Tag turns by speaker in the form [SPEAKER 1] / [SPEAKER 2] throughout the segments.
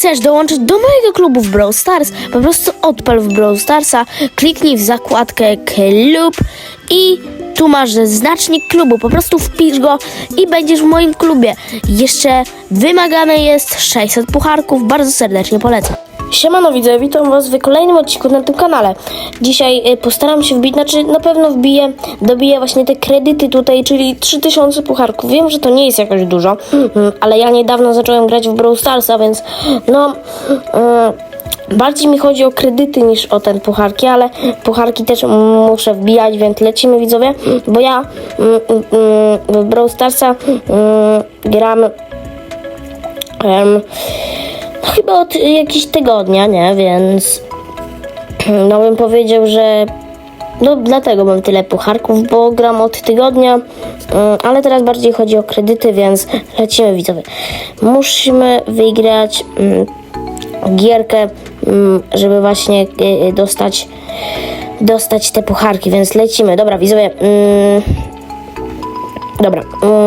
[SPEAKER 1] chcesz dołączyć do mojego klubu w Brawl Stars, po prostu odpal w Brawl Starsa, kliknij w zakładkę klub i tu masz znacznik klubu, po prostu wpisz go i będziesz w moim klubie. Jeszcze wymagane jest 600 pucharków, bardzo serdecznie polecam. Siemano widzę, witam was w kolejnym odcinku na tym kanale. Dzisiaj y, postaram się wbić, znaczy na pewno wbiję, dobiję właśnie te kredyty tutaj, czyli 3000 pucharków. Wiem, że to nie jest jakoś dużo, ale ja niedawno zacząłem grać w Brawl Starsa, więc no... mm, Bardziej mi chodzi o kredyty niż o ten pucharki, ale pucharki też muszę wbijać, więc lecimy widzowie, bo ja mm, mm, w Brawl Starsa gram chyba od jakiegoś tygodnia, nie, więc no bym powiedział, że no dlatego mam tyle pucharków, bo gram od tygodnia, mm, ale teraz bardziej chodzi o kredyty, więc lecimy widzowie. Musimy wygrać mm, gierkę, mm, żeby właśnie y, y, dostać dostać te pucharki, więc lecimy. Dobra, widzowie. Dobra,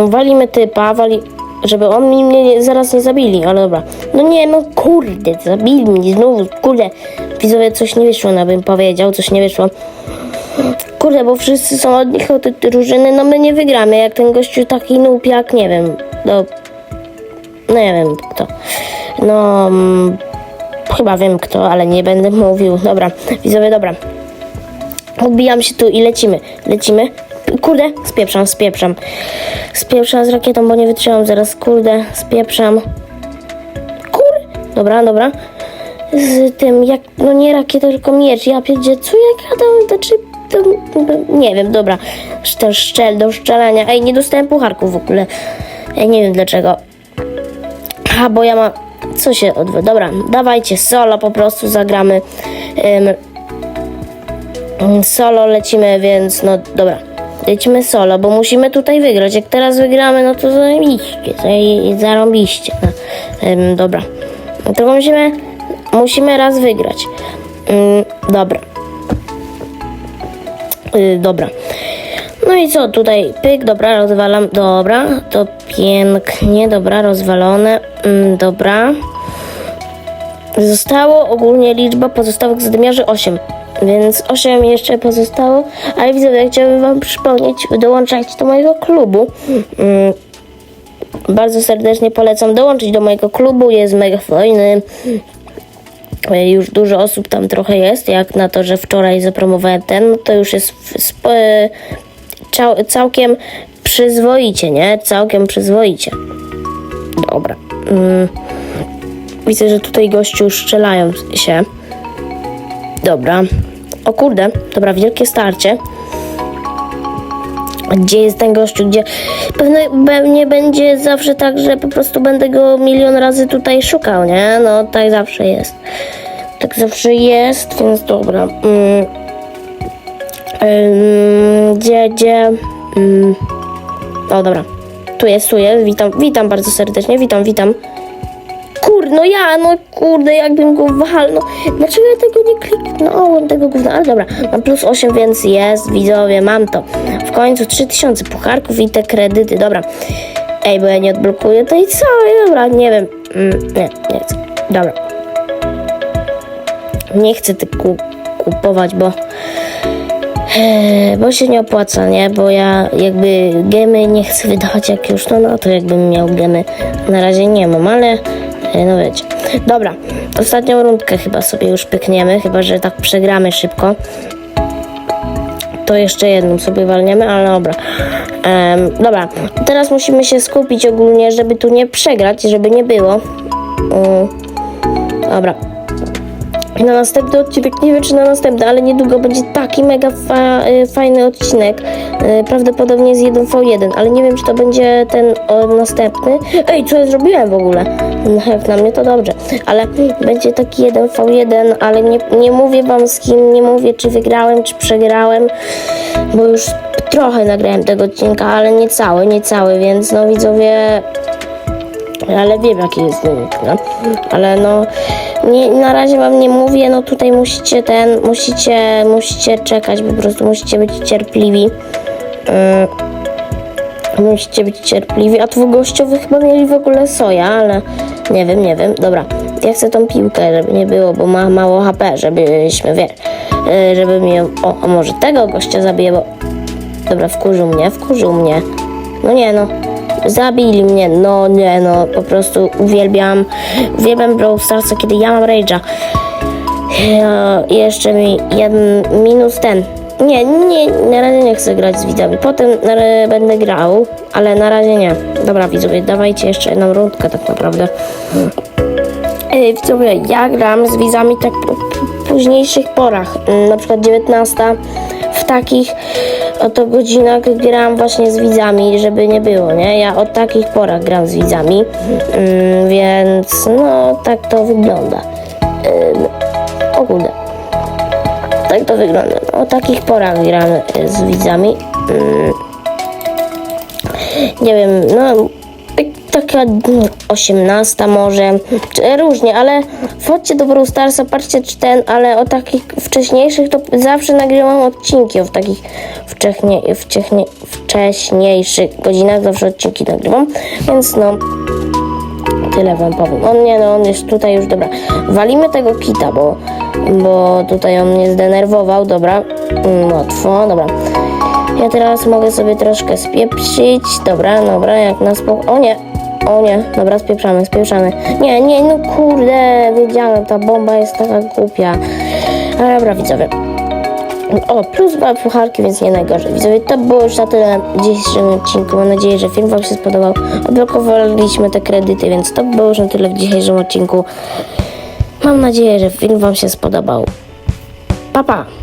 [SPEAKER 1] walimy typa, wali, żeby on mi mnie nie, zaraz nie zabili, ale dobra. No nie, no kurde, zabili mnie znowu, kurde. Widzowie, coś nie wyszło, no bym powiedział, coś nie wyszło. Kurde, bo wszyscy są od nich od drużyny, no my nie wygramy, jak ten gościu taki noob, jak nie wiem, no, no nie wiem kto. No, mm, chyba wiem kto, ale nie będę mówił. Dobra, widzowie, dobra. Odbijam się tu i lecimy. Lecimy. Kurde, spieprzam, spieprzam. Spieprzam z rakietą, bo nie wytrzymam zaraz. Kurde, spieprzam. Kur... Dobra, dobra. Z tym, jak... No nie rakieta, tylko miecz. Ja pierdzie, co ja gadam? Znaczy... To, nie wiem, dobra. To szczel do szczelania. Ej, nie dostałem pucharków w ogóle. Ej, nie wiem dlaczego. Aha, bo ja mam... Co się odwy... Dobra, dawajcie solo, po prostu zagramy. Solo lecimy, więc no dobra. Lecimy solo, bo musimy tutaj wygrać. Jak teraz wygramy, no to zarobiście. Zarąbiście. No. Ym, dobra. No Tylko musimy, musimy raz wygrać. Ym, dobra. Y, dobra. No i co tutaj? Pyk, dobra, rozwalam. Dobra, to pięknie, dobra, rozwalone. Ym, dobra. Zostało ogólnie liczba pozostałych zadymiarzy 8, więc 8 jeszcze pozostało, ale widzowie, chciałbym wam przypomnieć, dołączajcie do mojego klubu. Mm, Bardzo serdecznie polecam dołączyć do mojego klubu, jest mega fajny. E, Już dużo osób tam trochę jest, jak na to, że wczoraj zapromowałem ten, no to już jest e, cał- całkiem przyzwoicie, nie? Całkiem przyzwoicie. Dobra. Mm. Widzę, że tutaj gościu strzelają się. Dobra. O kurde, dobra, wielkie starcie. Gdzie jest ten gościu? Gdzie pewnie, pewnie będzie zawsze tak, że po prostu będę go milion razy tutaj szukał, nie? No tak zawsze jest. Tak zawsze jest, więc dobra. Mm. Gdzie, gdzie? Mm. O, dobra. Tu jest, tu jest. Witam, witam bardzo serdecznie. Witam, witam. Kurde, no ja, no kurde, jakbym go walnął. Dlaczego ja tego nie kliknąłem, tego gówna? Ale dobra, mam plus 8, więc jest, widzowie, mam to. W końcu 3000 pucharków i te kredyty, dobra. Ej, bo ja nie odblokuję tej całej, dobra, nie wiem. Mm, nie, nie. Dobra. Nie chcę tych ku- kupować, bo... Eee, bo się nie opłaca, nie? Bo ja jakby gemy nie chcę wydawać jak już, no, no to jakbym miał gemy. Na razie nie mam, ale wiecie. Dobra, ostatnią rundkę chyba sobie już pykniemy, chyba że tak przegramy szybko. To jeszcze jedną sobie walniemy, ale dobra. Em, dobra, teraz musimy się skupić ogólnie, żeby tu nie przegrać, żeby nie było. Mm, dobra, na następny odcinek, nie wiem czy na następny, ale niedługo będzie taki mega fa y, fajny odcinek. Y, prawdopodobnie z 1v1, ale nie wiem czy to będzie ten następny. Ej, co ja zrobiłem w ogóle? No, na mnie to dobrze, ale będzie taki 1v1, ale nie, nie mówię wam z kim, nie mówię czy wygrałem, czy przegrałem, bo już trochę nagrałem tego odcinka, ale nie cały, nie cały, więc no widzowie ale wiem jaki jest wynik, no. Ale no, nie, na razie wam nie mówię, no tutaj musicie ten, musicie, musicie czekać, po prostu musicie być cierpliwi. Ym, musicie być cierpliwi, a tu gościowy chyba mieli w ogóle soja, ale nie wiem, nie wiem, dobra. ja chcę tą piłkę, żeby nie było, bo ma mało HP, żebyśmy, wiesz, y, żeby mi o, a może tego gościa zabiję, bo, dobra, wkurzył mnie, wkurzył mnie, no nie no, zabili mnie, no nie no, po prostu uwielbiam, uwielbiam Brawl Starsa, kiedy ja mam rage'a. Jeszcze mi jeden minus ten. Nie, nie, na razie nie chcę grać z widzami. Potem będę grał, ale na razie nie. Dobra, widzowie, dawajcie jeszcze jedną rundkę tak naprawdę. Ej, widzowie, ja gram z widzami tak po późniejszych porach, na przykład 19. W takich oto godzinach gram właśnie z widzami, żeby nie było, nie? Ja o takich porach gram z widzami, mm, więc no tak to wygląda. Kurde. Tak to wygląda. No, o takich porach gramy y, z widzami. Mm. Nie wiem, no mm, 18 może, różnie, ale wchodźcie do Brawl Starsa, patrzcie czy ten, ale o takich wcześniejszych to zawsze nagrywam odcinki, o takich wcześnie, wcześnie, wcześniejszych godzinach zawsze odcinki nagrywam, więc no tyle wam powiem. On nie, no on jest tutaj już, dobra. Walimy tego kita, bo, bo tutaj on mnie zdenerwował, dobra. Mm, Łatwo, dobra. Ja teraz mogę sobie troszkę spieprzyć, dobra, dobra, jak na spok... O nie, o nie, dobra, spieprzamy, spieprzamy. Nie, nie, no kurde, wiedziałem, ta bomba jest taka głupia. Ale dobra, widzowie. O, plus dwa pucharki, więc nie najgorzej. Widzowie, to było już na tyle w dzisiejszym odcinku. Mam nadzieję, że film Wam się spodobał. Odblokowaliśmy te kredyty, więc to było już na tyle w dzisiejszym odcinku. Mam nadzieję, że film Wam się spodobał. Pa, pa!